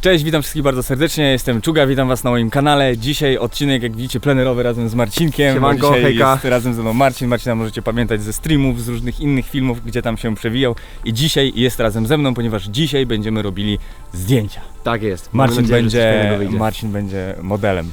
Cześć, witam wszystkich bardzo serdecznie, jestem Czuga, witam was na moim kanale. Dzisiaj odcinek, jak widzicie, plenerowy razem z Marcinkiem. Siemanko, dzisiaj hejka. jest razem ze mną Marcin. Marcina możecie pamiętać ze streamów, z różnych innych filmów, gdzie tam się przewijał. I dzisiaj jest razem ze mną, ponieważ dzisiaj będziemy robili zdjęcia. Tak jest. Marcin, nadzieję, że coś będzie, wyjdzie. Marcin będzie modelem.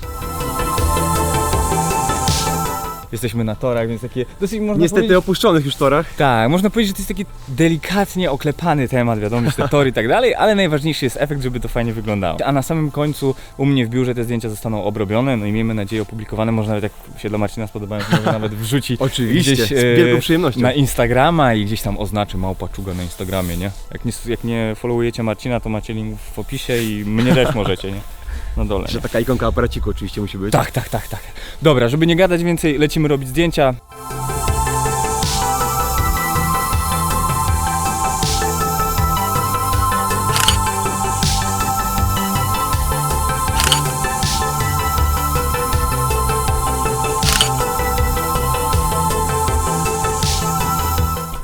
Jesteśmy na torach, więc takie dosyć można Niestety powiedzieć... opuszczonych już torach. Tak, można powiedzieć, że to jest taki delikatnie oklepany temat, wiadomo, że te tory i tak dalej, ale najważniejszy jest efekt, żeby to fajnie wyglądało. A na samym końcu u mnie w biurze te zdjęcia zostaną obrobione, no i miejmy nadzieję opublikowane. Można nawet, jak się dla Marcina spodobają, to może nawet wrzuci Oczywiście, gdzieś, z e, wielką przyjemnością. na Instagrama i gdzieś tam oznaczy małpa czuga na Instagramie, nie? Jak nie, jak nie followujecie Marcina, to macie link w opisie i mnie też możecie, nie? Na dole. Że Nie? taka ikonka aparaciku oczywiście musi być. Tak, tak, tak, tak. Dobra, żeby nie gadać więcej, lecimy robić zdjęcia.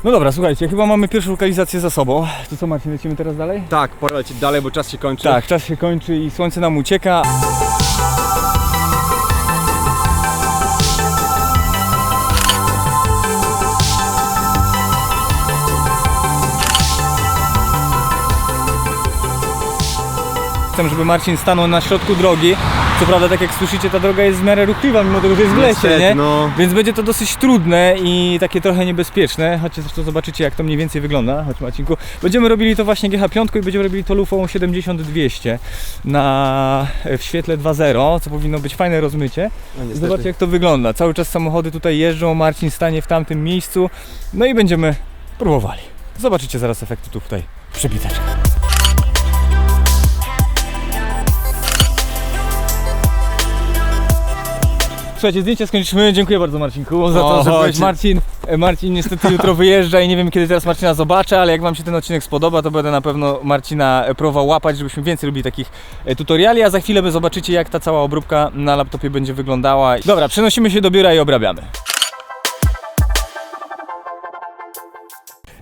No dobra, słuchajcie, chyba mamy pierwszą lokalizację za sobą. To co Marcin, lecimy teraz dalej? Tak, pora lecieć dalej, bo czas się kończy. Tak, czas się kończy i słońce nam ucieka. Chcę, żeby Marcin stanął na środku drogi. Co prawda, tak jak słyszycie, ta droga jest w miarę ruchliwa, mimo tego, że jest w lesie, Niestety, nie? no. Więc będzie to dosyć trudne i takie trochę niebezpieczne, choć zresztą zobaczycie jak to mniej więcej wygląda, choć Macinku. Będziemy robili to właśnie GH5 i będziemy robili to lufą 70-200 na, w świetle 2.0, co powinno być fajne rozmycie. No, niestety. Zobaczcie jak to wygląda. Cały czas samochody tutaj jeżdżą, Marcin stanie w tamtym miejscu, no i będziemy próbowali. Zobaczycie zaraz efekty tutaj w przebiteczkach. Słuchajcie, zdjęcie skończyliśmy. Dziękuję bardzo Marcinku za to, O, że byłeś. Marcin. E, Marcin niestety jutro wyjeżdża i nie wiem kiedy teraz Marcina zobaczę, ale jak Wam się ten odcinek spodoba, to będę na pewno Marcina e, próbował łapać, żebyśmy więcej robili takich e, tutoriali, a za chwilę zobaczycie jak ta cała obróbka na laptopie będzie wyglądała. Dobra, przenosimy się do biura i obrabiamy.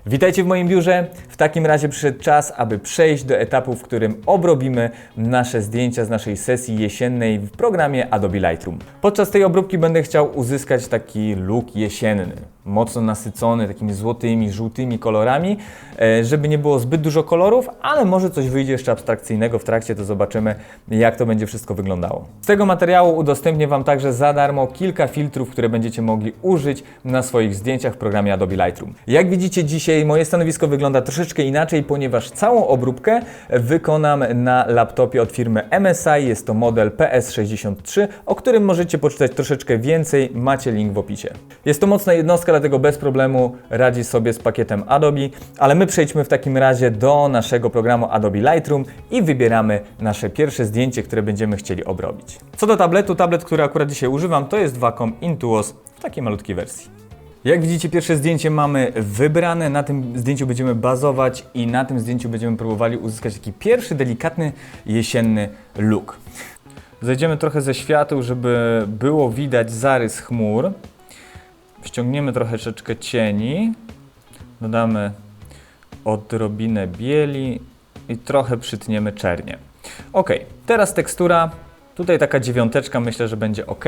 Witajcie w moim biurze. W takim razie przyszedł czas, aby przejść do etapu, w którym obrobimy nasze zdjęcia z naszej sesji jesiennej w programie Adobe Lightroom. Podczas tej obróbki będę chciał uzyskać taki look jesienny, mocno nasycony takimi złotymi, żółtymi kolorami, e, żeby nie było zbyt dużo kolorów, ale może coś wyjdzie jeszcze abstrakcyjnego w trakcie, to zobaczymy jak to będzie wszystko wyglądało. Z tego materiału udostępnię Wam także za darmo kilka filtrów, które będziecie mogli użyć na swoich zdjęciach w programie Adobe Lightroom. Jak widzicie dzisiaj moje stanowisko wygląda troszeczkę inaczej, ponieważ całą obróbkę wykonam na laptopie od firmy MSI. Jest to model PS63, o którym możecie poczytać troszeczkę więcej. Macie link w opisie. Jest to mocna jednostka, dlatego bez problemu radzi sobie z pakietem Adobe, ale my przejdźmy w takim razie do naszego programu Adobe Lightroom i wybieramy nasze pierwsze zdjęcie, które będziemy chcieli obrobić. Co do tabletu, tablet, który akurat dzisiaj używam, to jest Wacom Intuos w takiej malutkiej wersji. Jak widzicie, pierwsze zdjęcie mamy wybrane. Na tym zdjęciu będziemy bazować i na tym zdjęciu będziemy próbowali uzyskać taki pierwszy delikatny jesienny look. Zejdziemy trochę ze świateł, żeby było widać zarys chmur. Ściągniemy trochę troszeczkę cieni. Dodamy odrobinę bieli i trochę przytniemy czernie. Ok, teraz tekstura. Tutaj taka dziewiąteczka myślę, że będzie ok.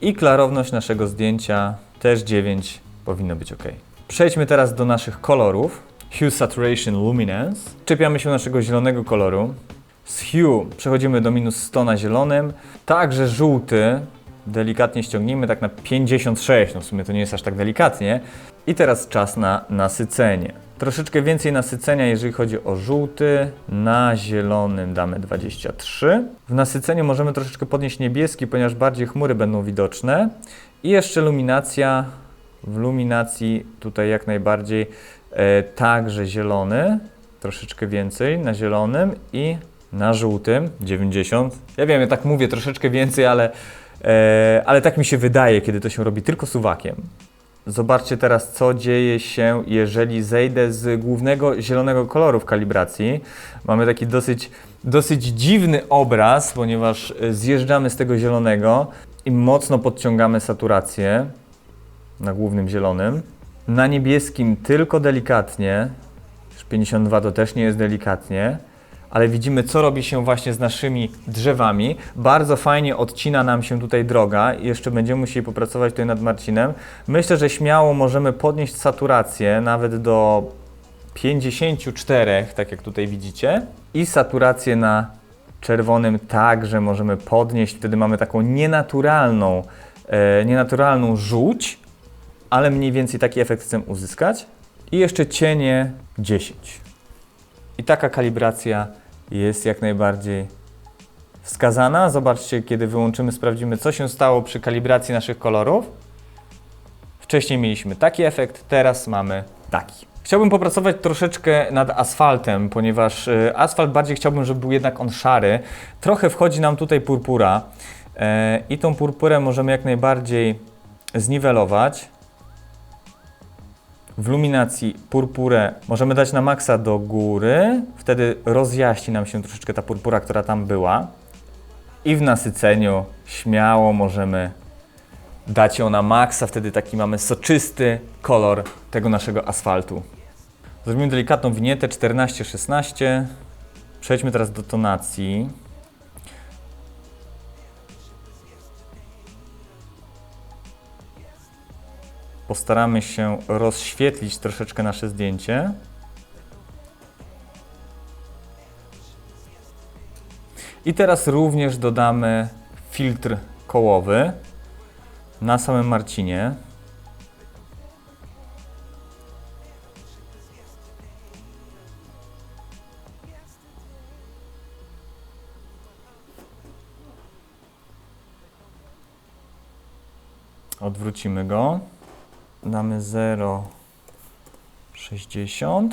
I klarowność naszego zdjęcia też 9 powinno być ok. Przejdźmy teraz do naszych kolorów. Hue Saturation Luminance. Czepiamy się naszego zielonego koloru. Z Hue przechodzimy do minus 100 na zielonym. Także żółty delikatnie ściągnijmy tak na 56, no w sumie to nie jest aż tak delikatnie. I teraz czas na nasycenie. Troszeczkę więcej nasycenia, jeżeli chodzi o żółty. Na zielonym damy 23. W nasyceniu możemy troszeczkę podnieść niebieski, ponieważ bardziej chmury będą widoczne. I jeszcze luminacja. W luminacji tutaj jak najbardziej e, także zielony. Troszeczkę więcej na zielonym i na żółtym 90. Ja wiem, ja tak mówię troszeczkę więcej, ale, e, ale tak mi się wydaje, kiedy to się robi tylko suwakiem. Zobaczcie teraz, co dzieje się, jeżeli zejdę z głównego zielonego koloru w kalibracji. Mamy taki dosyć, dosyć dziwny obraz, ponieważ e, zjeżdżamy z tego zielonego i mocno podciągamy saturację na głównym zielonym. Na niebieskim tylko delikatnie, już 52 to też nie jest delikatnie, ale widzimy, co robi się właśnie z naszymi drzewami. Bardzo fajnie odcina nam się tutaj droga jeszcze będziemy musieli popracować tutaj nad Marcinem. Myślę, że śmiało możemy podnieść saturację nawet do 54, tak jak tutaj widzicie, i saturację na czerwonym także możemy podnieść. Wtedy mamy taką nienaturalną, e, nienaturalną żółć, ale mniej więcej taki efekt chcę uzyskać. I jeszcze cienie 10. I taka kalibracja jest jak najbardziej wskazana. Zobaczcie, kiedy wyłączymy, sprawdzimy, co się stało przy kalibracji naszych kolorów. Wcześniej mieliśmy taki efekt, teraz mamy taki. Chciałbym popracować troszeczkę nad asfaltem, ponieważ y, asfalt bardziej chciałbym, żeby był jednak on szary. Trochę wchodzi nam tutaj purpura e, i tą purpurę możemy jak najbardziej zniwelować. W luminacji purpurę możemy dać na maksa do góry, wtedy rozjaśni nam się troszeczkę ta purpura, która tam była. I w nasyceniu śmiało możemy dać ją na maksa, wtedy taki mamy soczysty kolor tego naszego asfaltu. Zrobimy delikatną winietę 14-16. Przejdźmy teraz do tonacji. Postaramy się rozświetlić troszeczkę nasze zdjęcie. I teraz również dodamy filtr kołowy na samym Marcinie. Odwrócimy go. Damy 0,60.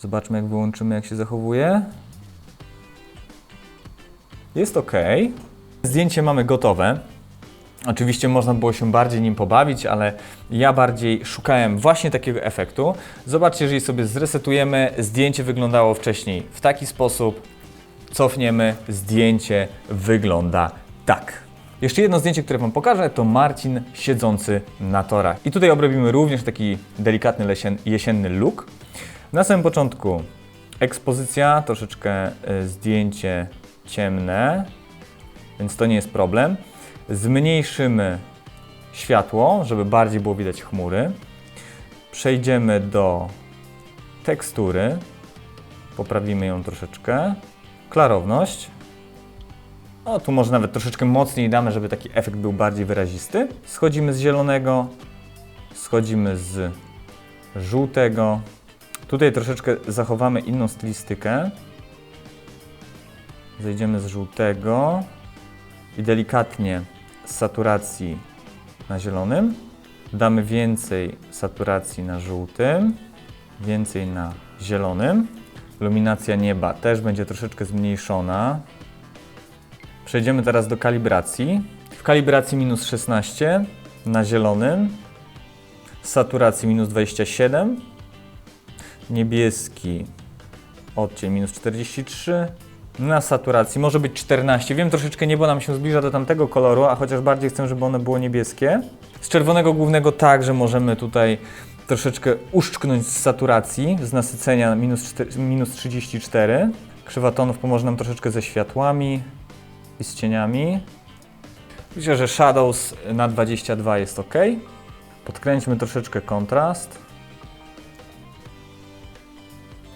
Zobaczmy, jak wyłączymy, jak się zachowuje. Jest ok. Zdjęcie mamy gotowe. Oczywiście można było się bardziej nim pobawić, ale ja bardziej szukałem właśnie takiego efektu. Zobaczcie, jeżeli sobie zresetujemy, zdjęcie wyglądało wcześniej w taki sposób. Cofniemy, zdjęcie wygląda tak. Jeszcze jedno zdjęcie, które Wam pokażę, to Marcin siedzący na torach. I tutaj obrobimy również taki delikatny lesien, jesienny look. Na samym początku ekspozycja, troszeczkę y, zdjęcie ciemne, więc to nie jest problem. Zmniejszymy światło, żeby bardziej było widać chmury. Przejdziemy do tekstury. Poprawimy ją troszeczkę. Klarowność. O, tu może nawet troszeczkę mocniej damy, żeby taki efekt był bardziej wyrazisty. Schodzimy z zielonego, schodzimy z żółtego. Tutaj troszeczkę zachowamy inną stylistykę. Zejdziemy z żółtego i delikatnie z saturacji na zielonym. Damy więcej saturacji na żółtym, więcej na zielonym. Luminacja nieba też będzie troszeczkę zmniejszona. Przejdziemy teraz do kalibracji. W kalibracji minus 16 na zielonym, saturacji minus 27, niebieski odcień minus 43, na saturacji może być 14. Wiem, troszeczkę niebo nam się zbliża do tamtego koloru, a chociaż bardziej chcę, żeby ono było niebieskie. Z czerwonego głównego także możemy tutaj troszeczkę uszczknąć z saturacji, z nasycenia minus, 4, minus 34. Krzywa tonów pomoże nam troszeczkę ze światłami i z cieniami. Myślę, że Shadows na 22 jest ok. Podkręćmy troszeczkę kontrast.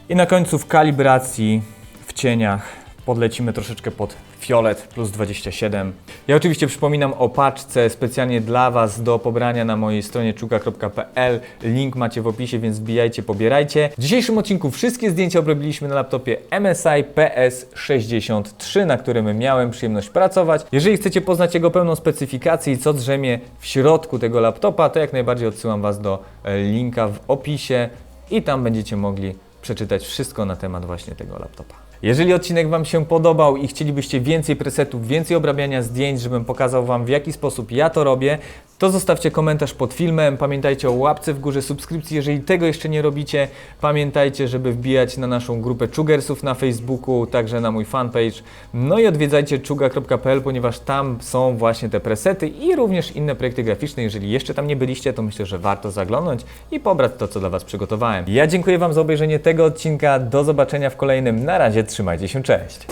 I na końcu w kalibracji, w cieniach podlecimy troszeczkę pod fiolet plus 27. Ja oczywiście przypominam o paczce specjalnie dla Was do pobrania na mojej stronie czuka.pl. Link macie w opisie, więc wbijajcie, pobierajcie. W dzisiejszym odcinku wszystkie zdjęcia obrobiliśmy na laptopie MSI PS63, na którym miałem przyjemność pracować. Jeżeli chcecie poznać jego pełną specyfikację i co drzemie w środku tego laptopa, to jak najbardziej odsyłam Was do e, linka w opisie i tam będziecie mogli przeczytać wszystko na temat właśnie tego laptopa. Jeżeli odcinek Wam się podobał i chcielibyście więcej presetów, więcej obrabiania zdjęć, żebym pokazał Wam w jaki sposób ja to robię, to zostawcie komentarz pod filmem. Pamiętajcie o łapce w górze, subskrypcji, jeżeli tego jeszcze nie robicie. Pamiętajcie, żeby wbijać na naszą grupę Chugersów na Facebooku, także na mój fanpage. No i odwiedzajcie chuga.pl, ponieważ tam są właśnie te presety i również inne projekty graficzne. Jeżeli jeszcze tam nie byliście, to myślę, że warto zaglądnąć i pobrać to, co dla Was przygotowałem. Ja dziękuję Wam za obejrzenie tego odcinka. Do zobaczenia w kolejnym. Na razie, trzymajcie się, cześć.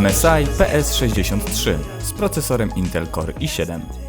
MSI PS63 z procesorem Intel Core i7.